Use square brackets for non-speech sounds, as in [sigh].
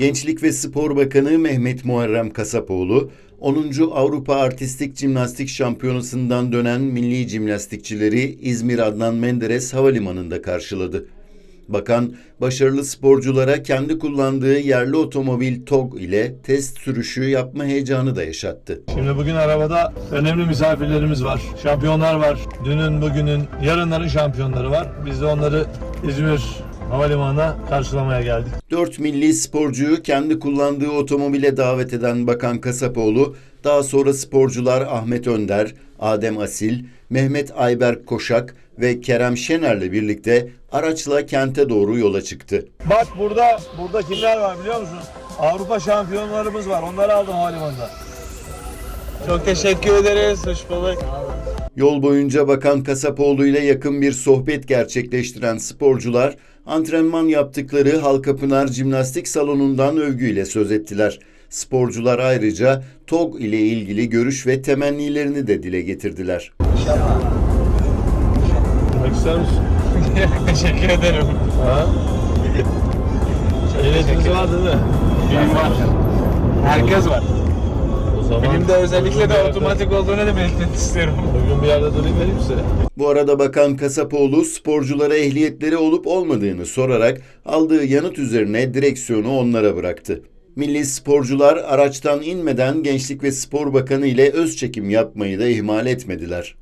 Gençlik ve Spor Bakanı Mehmet Muharrem Kasapoğlu, 10. Avrupa Artistik Jimnastik Şampiyonası'ndan dönen milli jimnastikçileri İzmir Adnan Menderes Havalimanı'nda karşıladı. Bakan, başarılı sporculara kendi kullandığı yerli otomobil TOG ile test sürüşü yapma heyecanı da yaşattı. Şimdi bugün arabada önemli misafirlerimiz var. Şampiyonlar var. Dünün, bugünün, yarınların şampiyonları var. Biz de onları İzmir Havalimanı'na karşılamaya geldik. Dört milli sporcuyu kendi kullandığı otomobile davet eden Bakan Kasapoğlu, daha sonra sporcular Ahmet Önder, Adem Asil, Mehmet Ayberk Koşak ve Kerem Şener'le birlikte araçla kente doğru yola çıktı. Bak burada, burada kimler var biliyor musun? Avrupa şampiyonlarımız var. Onları aldım havalimanında. Çok teşekkür ederiz. Hoş bulduk. Yol boyunca Bakan Kasapoğlu ile yakın bir sohbet gerçekleştiren sporcular, antrenman yaptıkları Halkapınar Jimnastik Salonu'ndan övgüyle söz ettiler. Sporcular ayrıca TOG ile ilgili görüş ve temennilerini de dile getirdiler. Demek ister misin? [laughs] teşekkür ederim. Ha? Ehliyetiniz var değil mi? Benim var. Herkes var. Zaman Benim de özellikle de yerde- otomatik olduğunu da belirtmek istiyorum. Bugün bir yerde durayım vereyim size. Bu arada Bakan Kasapoğlu sporculara ehliyetleri olup olmadığını sorarak aldığı yanıt üzerine direksiyonu onlara bıraktı. Milli sporcular araçtan inmeden Gençlik ve Spor Bakanı ile öz çekim yapmayı da ihmal etmediler.